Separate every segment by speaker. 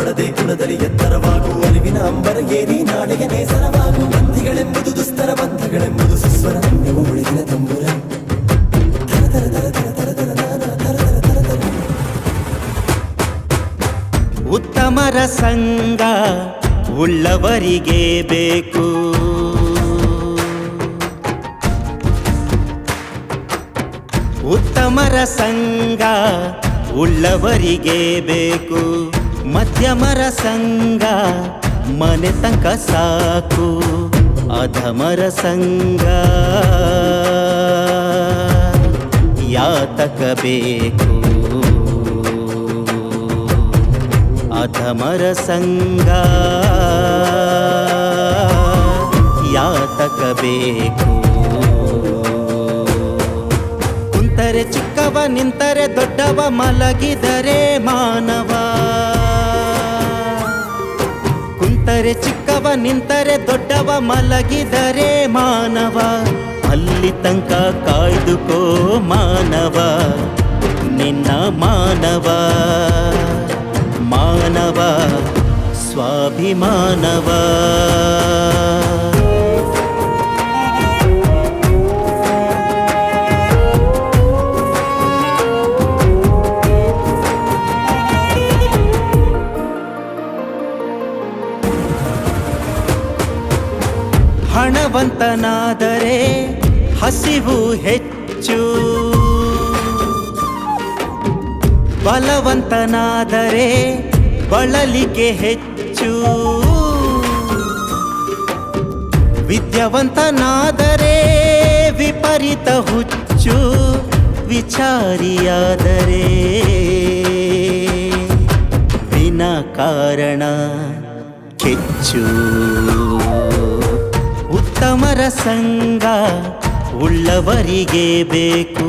Speaker 1: ಪಡದೆ ಗುಣದಲ್ಲಿ ಎತ್ತರವಾಗು ಅರಿವಿನ ಅಂಬರ ಏರಿ ನಾಳೆಗೆ ನೇಸರವಾಗು ಬಂಧಿಗಳೆಂಬುದು ದುಸ್ತರ ಬಂಧಗಳೆಂಬುದು ಸುಸ್ವರ ನೀವು ಉಳಿದಿನ ತಂಬುರ
Speaker 2: ಉತ್ತಮರ ಸಂಗ ಉಳ್ಳವರಿಗೆ ಬೇಕು ಉತ್ತಮರ ಸಂಗ ಉಳ್ಳವರಿಗೆ ಬೇಕು. ಮಧ್ಯಮರ ಸಂಗ ಮನೆ ತನಕ ಸಾಕು. ಅಧಮರ ಸಂಗ ಯಾತಕ ಬೇಕು. ಅಧಮರ ಸಂಗ ಯಾತಕ ಬೇಕು. ನಿಂತರೆ ದೊಡ್ಡವ ಮಲಗಿದರೆ ಮಾನವ. ಕುಂತರೆ ಚಿಕ್ಕವ ನಿಂತರೆ ದೊಡ್ಡವ ಮಲಗಿದರೆ ಮಾನವ. ಅಲ್ಲಿ ತನಕ ಕಾಯ್ದುಕೋ ಮಾನವ, ನಿನ್ನ ಮಾನವ. ಮಾನವ, ಸ್ವಾಭಿಮಾನವ. ಹಸಿವು ಹೆಚ್ಚು. ಬಲವಂತನಾದರೆ ಬಳಲಿಕೆ ಹೆಚ್ಚು. ವಿದ್ಯಾವಂತನಾದರೆ ವಿಪರೀತ ಹುಚ್ಚು. ವಿಚಾರಿಯಾದರೆ ವಿನಾಕಾರಣ ಕೆಚ್ಚು. ಉತ್ತಮರ ಸಂಗ ಉಳ್ಳವರಿಗೆ ಬೇಕು.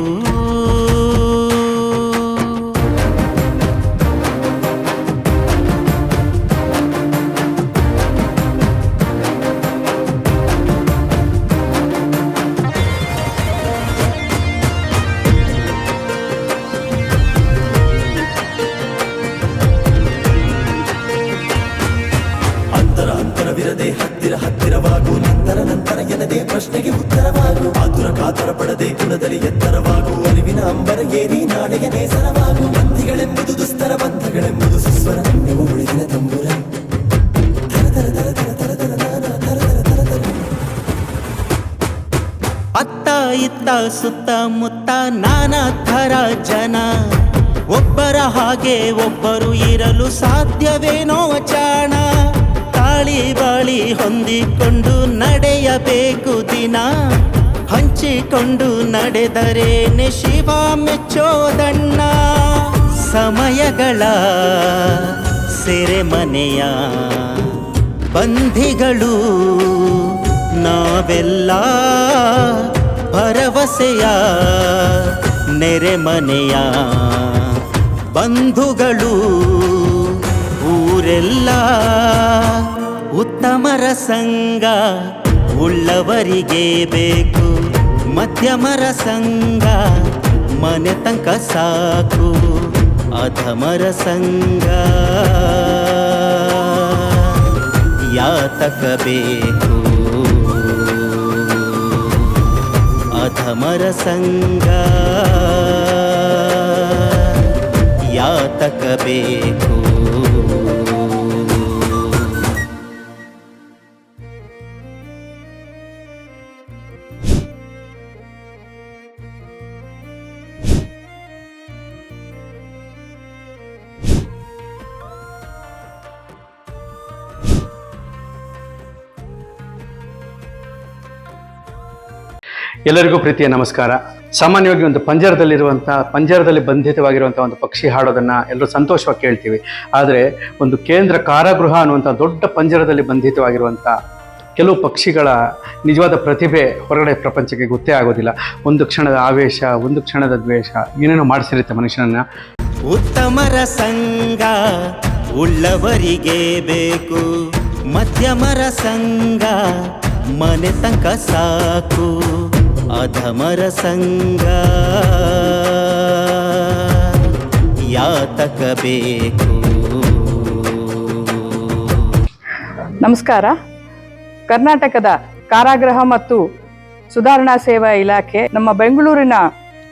Speaker 2: ಇತ್ತ ಸುತ್ತಮುತ್ತ ನಾನಾ ಥರ ಜನ. ಒಬ್ಬರ ಹಾಗೆ ಒಬ್ಬರು ಇರಲು ಸಾಧ್ಯವೇನೋ ಜಾಣ ತಾಳಿ ಬಾಳಿ ಹೊಂದಿಕೊಂಡು ನಡೆಯಬೇಕು ದಿನ. ಹಂಚಿಕೊಂಡು ನಡೆದರೇನೆ ಶಿವ ಮೆಚ್ಚೋದಣ್ಣ. ಸಮಯಗಳ ಸೆರೆಮನೆಯ ಬಂಧಿಗಳು ನಾವೆಲ್ಲ ಭರವಸೆಯ ನೆರೆಮನೆಯ ಬಂಧುಗಳು, ಊರೆಲ್ಲ ಉತ್ತಮರ ಸಂಗ ಉಳ್ಳವರಿಗೆ ಬೇಕು. ಮಧ್ಯಮರ ಸಂಗ ಮನೆ ತನಕ ಸಾಕು. ಅಧಮರ ಸಂಗ ಯಾತಕ ಬೇಕು? ಅಧಮರ ಸಂಗ ಯಾತಕ ಬೇಕು?
Speaker 3: ಎಲ್ಲರಿಗೂ ಪ್ರೀತಿಯ ನಮಸ್ಕಾರ. ಸಾಮಾನ್ಯವಾಗಿ ಒಂದು ಪಂಜರದಲ್ಲಿರುವಂಥ, ಪಂಜರದಲ್ಲಿ ಬಂಧಿತವಾಗಿರುವಂಥ ಒಂದು ಪಕ್ಷಿ ಹಾಡೋದನ್ನು ಎಲ್ಲರೂ ಸಂತೋಷವಾಗಿ ಕೇಳ್ತೀವಿ. ಆದರೆ ಒಂದು ಕೇಂದ್ರ ಕಾರಾಗೃಹ ಅನ್ನುವಂಥ ದೊಡ್ಡ ಪಂಜರದಲ್ಲಿ ಬಂಧಿತವಾಗಿರುವಂಥ ಕೆಲವು ಪಕ್ಷಿಗಳ ನಿಜವಾದ ಪ್ರತಿಭೆ ಹೊರಗಡೆ ಪ್ರಪಂಚಕ್ಕೆ ಗೊತ್ತೇ ಆಗೋದಿಲ್ಲ. ಒಂದು ಕ್ಷಣದ ಆವೇಶ, ಒಂದು ಕ್ಷಣದ ದ್ವೇಷ, ಏನೇನೋ ಮಾಡಿಸಿರುತ್ತೆ ಮನುಷ್ಯನನ್ನ.
Speaker 2: ಉತ್ತಮರ ಸಂಘ ಉಳ್ಳವರಿಗೆ ಬೇಕು. ಮಧ್ಯಮರ ಸಂಘ ಮನೆ ತನಕ ಸಾಕು. ಅಧಮರ ಸಂಗ ಯಾತಕ ಬೇಕು
Speaker 4: ನಮಸ್ಕಾರ. ಕರ್ನಾಟಕದ ಕಾರಾಗೃಹ ಮತ್ತು ಸುಧಾರಣಾ ಸೇವಾ ಇಲಾಖೆ ನಮ್ಮ ಬೆಂಗಳೂರಿನ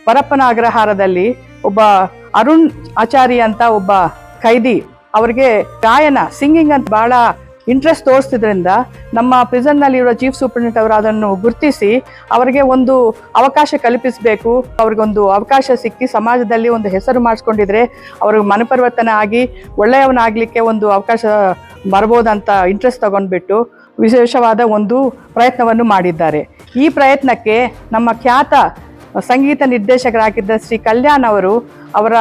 Speaker 4: ಪರಪ್ಪನ ಅಗ್ರಹಾರದಲ್ಲಿ ಒಬ್ಬ ಅರುಣ್ ಆಚಾರಿ ಅಂತ ಒಬ್ಬ ಖೈದಿ ಅವರಿಗೆ ಗಾಯನ ಸಿಂಗಿಂಗ್ ಅಂತ ಬಹಳ ಇಂಟ್ರೆಸ್ಟ್ ತೋರಿಸಿದ್ರಿಂದ ನಮ್ಮ ಪ್ರಿಸನ್ನಲ್ಲಿ ಇರೋ ಚೀಫ್ ಸೂಪರಿಂಟೆಂಡೆಂಟ್ ಅವರು ಅದನ್ನು ಗುರುತಿಸಿ ಅವರಿಗೆ ಒಂದು ಅವಕಾಶ ಕಲ್ಪಿಸಬೇಕು, ಅವ್ರಿಗೊಂದು ಅವಕಾಶ ಸಿಕ್ಕಿ ಸಮಾಜದಲ್ಲಿ ಒಂದು ಹೆಸರು ಮಾಡಿಸ್ಕೊಂಡಿದ್ರೆ ಅವ್ರಿಗೆ ಮನಪರಿವರ್ತನೆ ಆಗಿ ಒಳ್ಳೆಯವನಾಗಲಿಕ್ಕೆ ಒಂದು ಅವಕಾಶ ಬರ್ಬೋದಂತ ಇಂಟ್ರೆಸ್ಟ್ ತಗೊಂಡ್ಬಿಟ್ಟು ವಿಶೇಷವಾದ ಒಂದು ಪ್ರಯತ್ನವನ್ನು ಮಾಡಿದ್ದಾರೆ. ಈ ಪ್ರಯತ್ನಕ್ಕೆ ನಮ್ಮ ಖ್ಯಾತ ಸಂಗೀತ ನಿರ್ದೇಶಕರಾಗಿದ್ದ ಶ್ರೀ ಕಲ್ಯಾಣ್ ಅವರು ಅವರ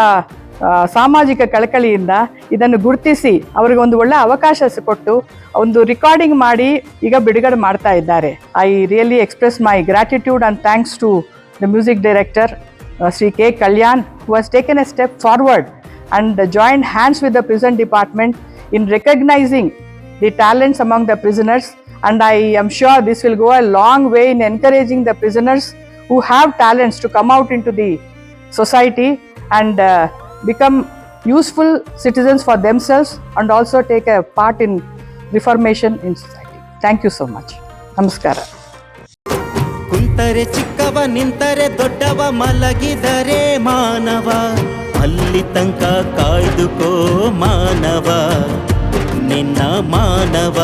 Speaker 4: ಸಾಮಾಜಿಕ ಕಳಕಳಿಯಿಂದ ಇದನ್ನು ಗುರುತಿಸಿ ಅವರಿಗೆ ಒಂದು ಒಳ್ಳೆ ಅವಕಾಶ ಕೊಟ್ಟು ಒಂದು ರೆಕಾರ್ಡಿಂಗ್ ಮಾಡಿ ಈಗ ಬಿಡುಗಡೆ ಮಾಡ್ತಾ ಇದ್ದಾರೆ. I really express my gratitude and thanks to the music director Shri K Kalyan who taken a step forward forward and joint hands with the prison department in recognising the talents among the prisoners And I am sure this will go a long way in encouraging the prisoners who have talents to come out in to the society uh, become useful citizens for themselves and also take a part in reformation in society. Thank you so much. Namaskara.
Speaker 2: ಕುಂತರೆ ಚಿಕ್ಕವ ನಿಂತರೆ ದೊಡ್ಡವ ಮಲಗಿದರೆ ಮಾನವ ಅಲ್ಲಿ ತನಕ ಕಾಯ್ದುಕೋ ಮಾನವ ನಿನ್ನ ಮಾನವ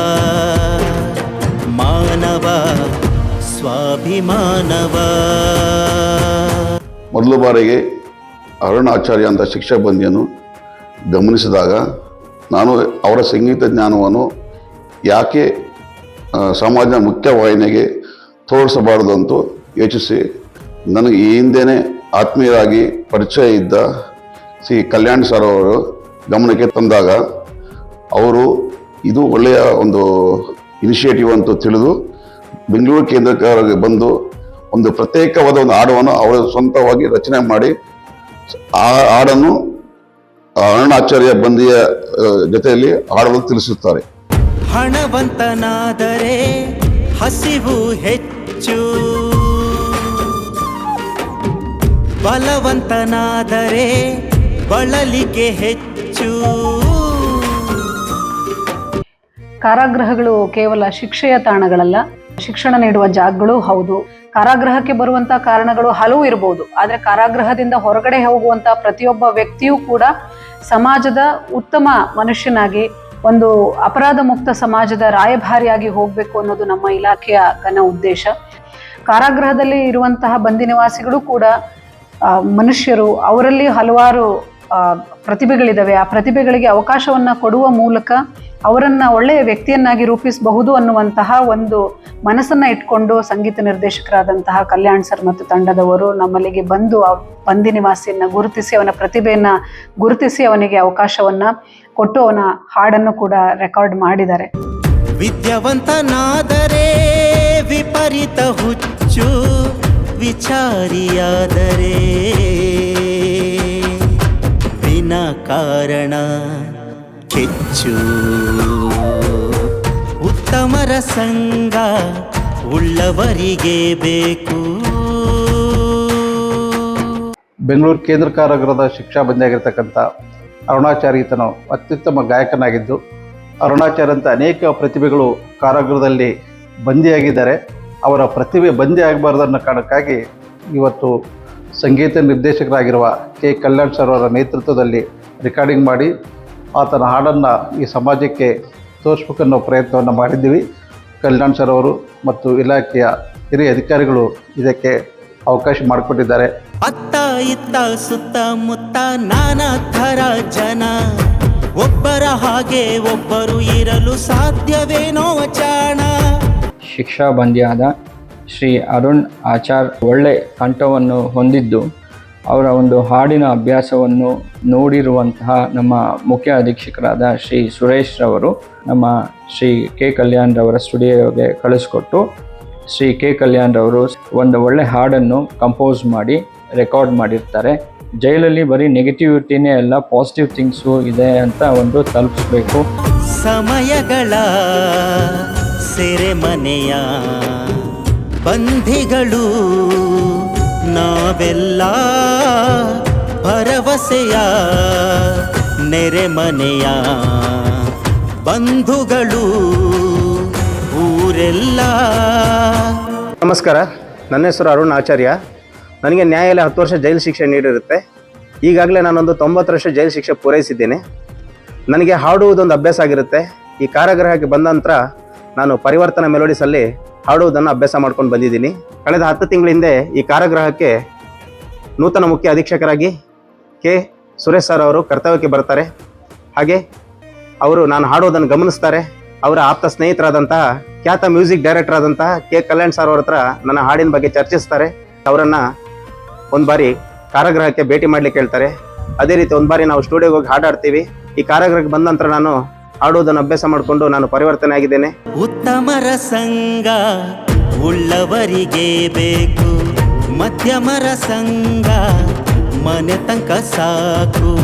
Speaker 2: ಮಾನವ ಸ್ವಾಭಿಮಾನವ
Speaker 5: ಮೊದಲ ಬಾರಿಗೆ ಅರುಣ್ ಆಚಾರ್ಯ ಅಂತ ಶಿಕ್ಷಕ ಬಂದಿಯನ್ನು ಗಮನಿಸಿದಾಗ ನಾನು ಅವರ ಸಂಗೀತ ಜ್ಞಾನವನ್ನು ಯಾಕೆ ಸಮಾಜದ ಮುಖ್ಯವಾಹಿನಿಗೆ ತೋರಿಸಬಾರದು ಅಂತೂ ಯೋಚಿಸಿ, ನನಗೆ ಈ ಹಿಂದೆಯೇ ಆತ್ಮೀಯರಾಗಿ ಪರಿಚಯ ಇದ್ದ ಸಿ ಕಲ್ಯಾಣ್ ಸರ್ ಅವರು ಗಮನಕ್ಕೆ ತಂದಾಗ ಅವರು ಇದು ಒಳ್ಳೆಯ ಒಂದು ಇನಿಷಿಯೇಟಿವ್ ಅಂತ ತಿಳಿದು ಬೆಂಗಳೂರು ಕೇಂದ್ರಕ್ಕೆ ಬಂದು ಒಂದು ಪ್ರತ್ಯೇಕವಾದ ಒಂದು ಹಾಡುವನ್ನು ಅವರು ಸ್ವಂತವಾಗಿ ರಚನೆ ಮಾಡಿ ಹಾಡನ್ನು ಅರುಣಾಚಾರ್ಯ ಬಂದಿಯ ಜೊತೆಯಲ್ಲಿ ಹಾಡಲು ತಿಳಿಸುತ್ತಾರೆ.
Speaker 2: ಹಣವಂತನಾದರೆ ಹಸಿವು ಹೆಚ್ಚು. ಬಲವಂತನಾದರೆ ಬಳಲಿಕೆ ಹೆಚ್ಚು.
Speaker 6: ಕಾರಾಗೃಹಗಳು ಕೇವಲ ಶಿಕ್ಷೆಯ ತಾಣಗಳಲ್ಲ ಶಿಕ್ಷಣ ನೀಡುವ ಜಾಗಗಳು ಹೌದು. ಕಾರಾಗೃಹಕ್ಕೆ ಬರುವಂತ ಕಾರಣಗಳು ಹಲವು ಇರಬಹುದು ಆದರೆ ಕಾರಾಗೃಹದಿಂದ ಹೊರಗಡೆ ಹೋಗುವಂತ ಪ್ರತಿಯೊಬ್ಬ ವ್ಯಕ್ತಿಯೂ ಕೂಡ ಸಮಾಜದ ಉತ್ತಮ ಮನುಷ್ಯನಾಗಿ, ಒಂದು ಅಪರಾಧ ಮುಕ್ತ ಸಮಾಜದ ರಾಯಭಾರಿಯಾಗಿ ಹೋಗಬೇಕು ಅನ್ನೋದು ನಮ್ಮ ಇಲಾಖೆಯ ಘನ ಉದ್ದೇಶ. ಕಾರಾಗೃಹದಲ್ಲಿ ಇರುವಂತಹ ಬಂದಿ ನಿವಾಸಿಗಳು ಕೂಡ ಮನುಷ್ಯರು, ಅವರಲ್ಲಿ ಹಲವಾರು ಆ, ಪ್ರತಿಭೆಗಳಿದಾವೆ. ಆ ಪ್ರತಿಭೆಗಳಿಗೆ ಅವಕಾಶವನ್ನು ಕೊಡುವ ಮೂಲಕ ಅವರನ್ನು ಒಳ್ಳೆಯ ವ್ಯಕ್ತಿಯನ್ನಾಗಿ ರೂಪಿಸಬಹುದು ಅನ್ನುವಂತಹ ಒಂದು ಮನಸ್ಸನ್ನು ಇಟ್ಕೊಂಡು ಸಂಗೀತ ನಿರ್ದೇಶಕರಾದಂತಹ ಕಲ್ಯಾಣ್ ಸರ್ ಮತ್ತು ತಂಡದವರು ನಮ್ಮಲ್ಲಿಗೆ ಬಂದು ಆ ಬಂದಿ ನಿವಾಸಿಯನ್ನು ಗುರುತಿಸಿ ಅವನ ಪ್ರತಿಭೆಯನ್ನು ಗುರುತಿಸಿ ಅವನಿಗೆ ಅವಕಾಶವನ್ನು ಕೊಟ್ಟು ಅವನ ಹಾಡನ್ನು ಕೂಡ ರೆಕಾರ್ಡ್ ಮಾಡಿದ್ದಾರೆ.
Speaker 2: ವಿದ್ಯಾವಂತನಾದರೆ ವಿಪರೀತ ಹುಚ್ಚು ವಿಚಾರಿಯಾದರೆ ವಿನಾಕಾರಣ ಕೆಚ್ಚು ಉತ್ತಮರ ಸಂಘ ಉಳ್ಳವರಿಗೆ ಬೇಕು.
Speaker 7: ಬೆಂಗಳೂರು ಕೇಂದ್ರ ಕಾರಾಗೃಹದ ಶಿಕ್ಷಾ ಬಂದಿಯಾಗಿರ್ತಕ್ಕಂಥ ಅರುಣಾಚಾರ್ಯ ಈತನು ಅತ್ಯುತ್ತಮ ಗಾಯಕನಾಗಿದ್ದು ಅರುಣಾಚಾರ್ಯ ಅಂತ ಅನೇಕ ಪ್ರತಿಭೆಗಳು ಕಾರಾಗೃಹದಲ್ಲಿ ಬಂದಿಯಾಗಿದ್ದಾರೆ. ಅವರ ಪ್ರತಿಭೆ ಬಂದಿ ಆಗಬಾರ್ದು ಅನ್ನೋ ಕಾರಣಕ್ಕಾಗಿ ಇವತ್ತು ಸಂಗೀತ ನಿರ್ದೇಶಕರಾಗಿರುವ ಕೆ. ಕಲ್ಯಾಣ್ ಸರ್ ಅವರ ನೇತೃತ್ವದಲ್ಲಿ ರೆಕಾರ್ಡಿಂಗ್ ಮಾಡಿ ಆತನ ಹಾಡನ್ನು ಈ ಸಮಾಜಕ್ಕೆ ತೋರಿಸ್ಬೇಕನ್ನೋ ಪ್ರಯತ್ನವನ್ನು ಮಾಡಿದ್ದೀವಿ. ಕಲ್ಯಾಣ್ ಸರ್ ಅವರು ಮತ್ತು ಇಲಾಖೆಯ ಹಿರಿಯ ಅಧಿಕಾರಿಗಳು ಇದಕ್ಕೆ ಅವಕಾಶ ಮಾಡಿಕೊಟ್ಟಿದ್ದಾರೆ.
Speaker 2: ಅತ್ತ ಇತ್ತ ಸುತ್ತಮುತ್ತ ನಾನಾ ಥರ ಜನ. ಒಬ್ಬರ ಹಾಗೆ ಒಬ್ಬರು ಇರಲು ಸಾಧ್ಯವೇನೋ ಚಾಣ
Speaker 8: ಶಿಕ್ಷಾ ಬಂದಿಯಾದ ಶ್ರೀ ಅರುಣ್ ಆಚಾರ್ ಒಳ್ಳೆ ಕಂಠವನ್ನು ಹೊಂದಿದ್ದು, ಅವರ ಒಂದು ಹಾಡಿನ ಅಭ್ಯಾಸವನ್ನು ನೋಡಿರುವಂತಹ ನಮ್ಮ ಮುಖ್ಯ ಅಧೀಕ್ಷಕರಾದ ಶ್ರೀ ಸುರೇಶ್ ರವರು ನಮ್ಮ ಶ್ರೀ ಕೆ ಕಲ್ಯಾಣ್ ರವರ ಸ್ಟುಡಿಯೋಗೆ ಕಳಿಸ್ಕೊಟ್ಟು, ಶ್ರೀ ಕೆ ಕಲ್ಯಾಣ್ ರವರು ಒಂದು ಒಳ್ಳೆ ಹಾಡನ್ನು ಕಂಪೋಸ್ ಮಾಡಿ ರೆಕಾರ್ಡ್ ಮಾಡಿರ್ತಾರೆ. ಜೈಲಲ್ಲಿ ಬರೀ ನೆಗೆಟಿವಿಟಿನೇ ಅಲ್ಲ ಪಾಸಿಟಿವ್ ಥಿಂಗ್ಸು ಇದೆ ಅಂತ ಒಂದು ತಲುಪಿಸ್ಬೇಕು.
Speaker 2: ಸಮಯಗಳ ಸೆರೆಮನೆಯ ಬಂಧಿಗಳು, ನಾವೆಲ್ಲ ಭರವಸೆಯ ನೆರೆಮನೆಯ ಬಂಧುಗಳು. ಊರೆಲ್ಲ
Speaker 7: ನಮಸ್ಕಾರ, ನನ್ನ ಹೆಸರು ಅರುಣ್ ಆಚಾರ್ಯ. ನನಗೆ ನ್ಯಾಯಾಲಯ ಹತ್ತು ವರ್ಷ ಜೈಲು ಶಿಕ್ಷೆ ನೀಡಿರುತ್ತೆ. ಈಗಾಗಲೇ ನಾನೊಂದು ತೊಂಬತ್ತು ವರ್ಷ ಜೈಲು ಶಿಕ್ಷೆ ಪೂರೈಸಿದ್ದೇನೆ. ನನಗೆ ಹಾಡುವುದೊಂದು ಅಭ್ಯಾಸ ಆಗಿರುತ್ತೆ. ಈ ಕಾರಾಗೃಹಕ್ಕೆ ಬಂದ ನಂತರ ನಾನು ಪರಿವರ್ತನಾ ಮೆಲೋಡಿಸಲ್ಲಿ ಹಾಡುವುದನ್ನು ಅಭ್ಯಾಸ ಮಾಡ್ಕೊಂಡು ಬಂದಿದ್ದೀನಿ. ಕಳೆದ ಹತ್ತು ತಿಂಗಳ ಹಿಂದೆ ಈ ಕಾರಾಗೃಹಕ್ಕೆ ನೂತನ ಮುಖ್ಯ ಅಧೀಕ್ಷಕರಾಗಿ ಕೆ. ಸುರೇಶ್ ಸರ್ ಅವರು ಕರ್ತವ್ಯಕ್ಕೆ ಬರ್ತಾರೆ. ಹಾಗೆ ಅವರು ನಾನು ಹಾಡೋದನ್ನು ಗಮನಿಸ್ತಾರೆ. ಅವರ ಆಪ್ತ ಸ್ನೇಹಿತರಾದಂತಹ ಖ್ಯಾತ ಮ್ಯೂಸಿಕ್ ಡೈರೆಕ್ಟರ್ ಆದಂತಹ ಕೆ. ಕಲ್ಯಾಣ್ ಸರ್ ಅವ್ರ ಹತ್ರ ನನ್ನ ಹಾಡಿನ ಬಗ್ಗೆ ಚರ್ಚಿಸ್ತಾರೆ. ಅವರನ್ನು ಒಂದು ಬಾರಿ ಕಾರಾಗೃಹಕ್ಕೆ ಭೇಟಿ ಮಾಡಲಿಕ್ಕೆ ಹೇಳ್ತಾರೆ. ಅದೇ ರೀತಿ ಒಂದು ಬಾರಿ ನಾವು ಸ್ಟುಡಿಯೋಗೆ ಹೋಗಿ ಹಾಡಾಡ್ತೀವಿ ಈ ಕಾರಾಗೃಹಕ್ಕೆ ಬಂದ ನಂತರ ನಾನು ಹಾಡುವುದನ್ನು ಅಭ್ಯಾಸ ಮಾಡಿಕೊಂಡು ನಾನು ಪರಿವರ್ತನೆ ಆಗಿದ್ದೇನೆ.
Speaker 2: ಉತ್ತಮರ ಸಂಘ ಉಳ್ಳವರಿಗೆ ಬೇಕು. ಮಧ್ಯಮರ ಸಂಘ ಮನೆ ತನಕ ಸಾಕು.